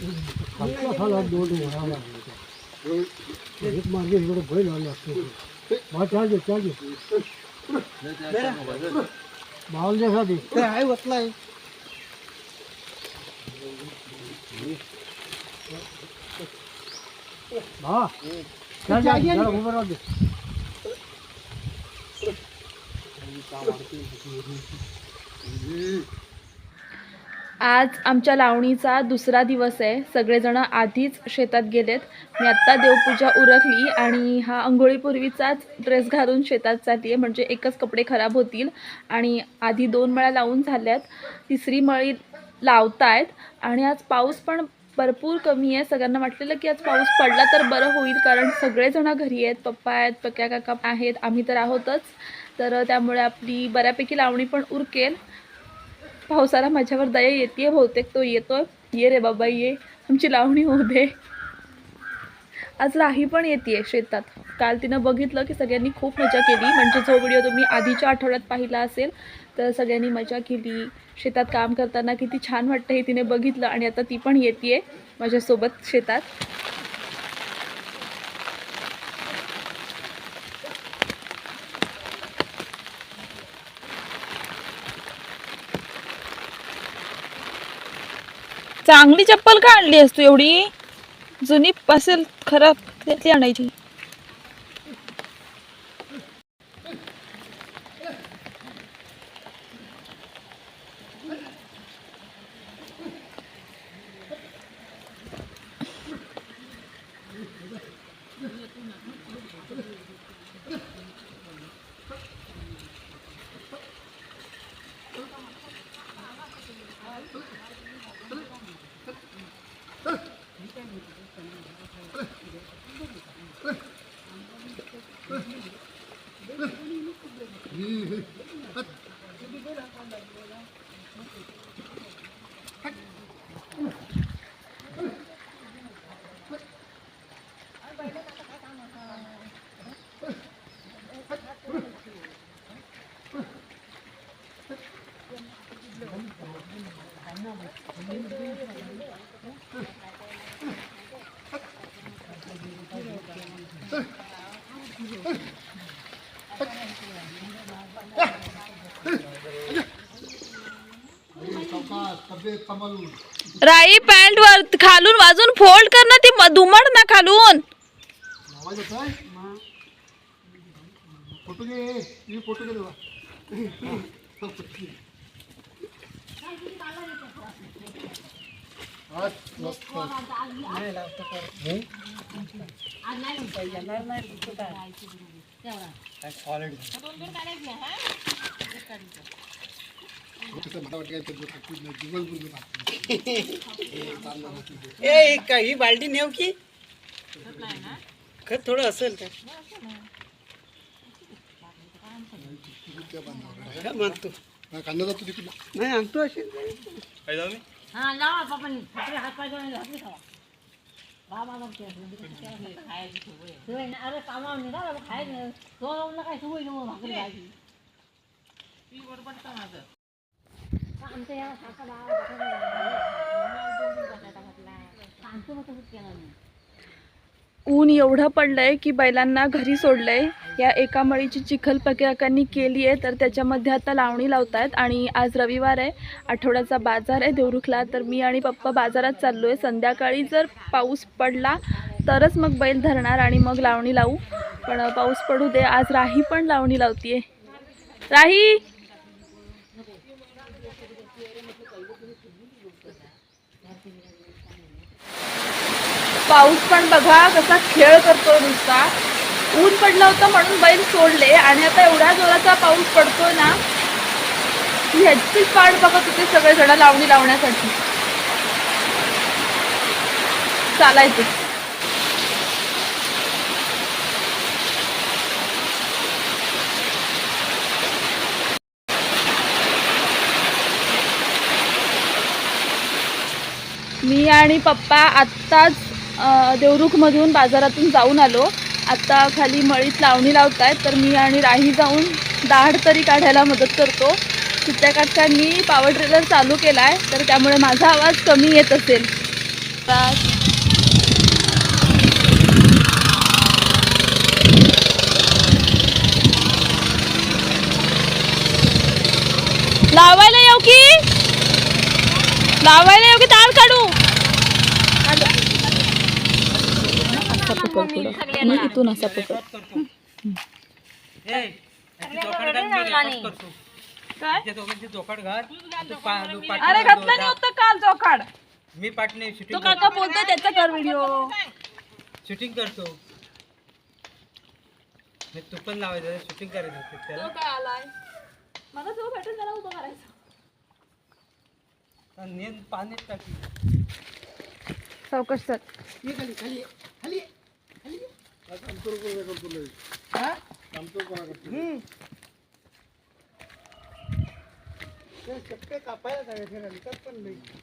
खाला दोन घोडा लागले एक मागे इकडे बैल आला असतो बा चालते चालते आज आमच्या लावणीचा दुसरा दिवस आहे. सगळेजण आधीच शेतात गेलेत. मी आत्ता देवपूजा उरकली आणि हा अंघोळीपूर्वीचाच ड्रेस घालून शेतात चालली आहे म्हणजे एकच कपडे खराब होतील आणि आधी दोन मळ्या लावून झाल्यात. तिसरी मळी लावतायत आणि आज पाऊस पण भरपूर कमी आहे. सगळ्यांना वाटलेलं की आज पाऊस पडला तर बरं होईल कारण सगळेजण घरी आहेत. पप्पा आहेत पक्या काका आहेत. आम्ही तर आहोतच. तर त्यामुळे आपली बऱ्यापैकी लावणी पण उरकेल. पावसाला माझ्यावर दया येते बहुतेक तो येतो ये रे बाबा ये. आमची लावणी होऊ दे. आज राही पण येते शेतात. काल तिनं बघितलं की सगळ्यांनी खूप मजा केली. म्हणजे जो व्हिडिओ तुम्ही आधीच्या आठवड्यात पाहिला असेल तर सगळ्यांनी मजा केली. शेतात काम करताना किती छान वाटतं हे तिने बघितलं आणि आता ती पण येते माझ्यासोबत शेतात. चांगली चप्पल का आणली असतो तू एवढी? जुनी असेल खराब त्यातली आणायची. राई पॅन्ट वर खालून वाजून फोल्ड कर ना ती धुमड दुमड ना खालून. फोटो ए का ही बाल्टी नेऊ की? खत थोडं असेल का तिकडे. नाही आणतो असेल हा लावा हात पाय घातले खावा बाबा. अरे कामावर निघाला मग खायचं तो लावून काय सवय नाही मग भाकरी आमच्या या ऊन एवढं पडलंय की बैलांना घरी सोडलंय. या एका मळीची चिखल पक्याकांनी केली आहे तर त्याच्यामध्ये आता लावणी लावत आहेत आणि आज रविवार आहे आठवड्याचा बाजार आहे देवरुखला. तर मी आणि पप्पा बाजारात चाललो आहे संध्याकाळी जर पाऊस पडला तरच मग बैल धरणार आणि मग लावणी लावू. पण पाऊस पडू दे आज राही पण लावणी लावतीये. राही! पाऊस पण बघा कसा खेळ करतो नुसता. ऊन पडलं होतं म्हणून बैल सोडले. आणि आता एवढ्या जोराचा पाऊस पडतो ना ह्याचीच पाठ बघत होते सगळे जण लावणी लावण्यासाठी. चालायचं मी आणि पप्पा आत्ताच देवरुखमधून बाजारातून जाऊन आलो. आता खाली मळीत लावणी लावत आहेत तर मी आणि राही जाऊन दाढ तरी काढायला मदत करतो. सुट्ट्या काटकांनी पावर ट्रेलर चालू केला आहे तर त्यामुळे माझा आवाज कमी येत असेल. लावायला येऊ की? लावायला येऊ की? दाढ काढू. चोकाट घाल. तू पा- तू पाठ- अरे घातला नाही होतं काल चौकाड मी पाटणे तो शूटिंग काका बोलतोय त्याचा कर व्हिडिओ शूटिंग करतो. नाही, तू पण लावायचं शूटिंग करायचं होतं त्याला. काय आलाय? मला जो भेटेल त्याला उभं करायचं. आणि नेन पाण्यात टाकी. सावकाश सर कापायला जायचं नंतर पण नाही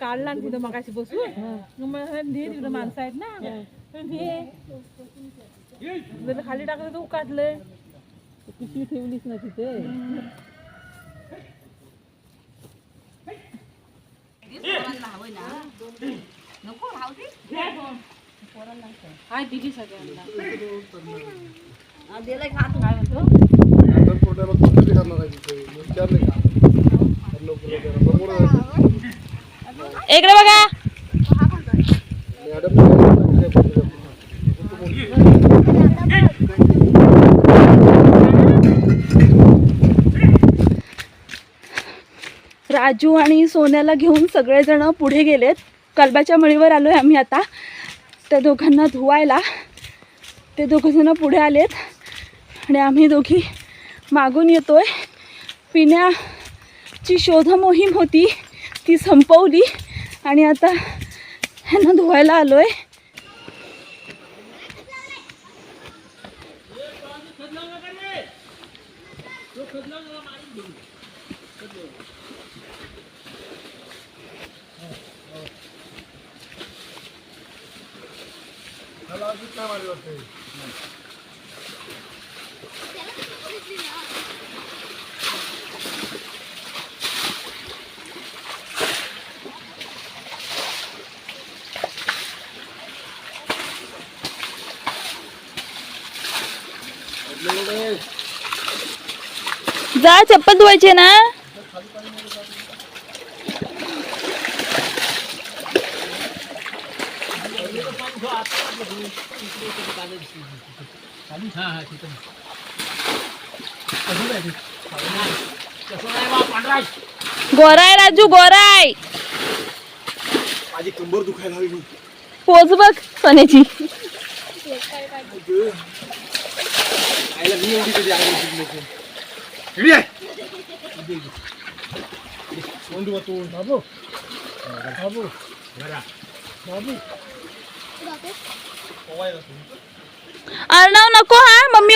काढला ना तिथं मगाशी बसून. मग घे तिकडं माणसं आहेत ना. जर खाली टाकलं तर काढलंय पिशवी ठेवलीच ना तिथे. हाय दिली सगळ्यांना. आहे तिथे. विचारले का? इकडे बघा. राजू आणि सोन्याला घेऊन सगळेजण पुढे गेलेत. कलबाच्या मळीवर आलोय आम्ही आता. त्या दोघांना धुवायला. ते दोघंजणं पुढे आलेत. आणि आम्ही दोघी मागून येतोय. ची शोध मोहीम होती ती संपवली आणि आता ह्यांना धुवायला आलोय. जा चप्पल धुवायचे ना? गोराय राजू गोराय माझी कंबर दुखायला लागली. पोच बघ सोन्याची. आईला मी एवढी कधी आली तोंड तोंड बाबू बाबू बाबू अर्णव नको हा मम्मी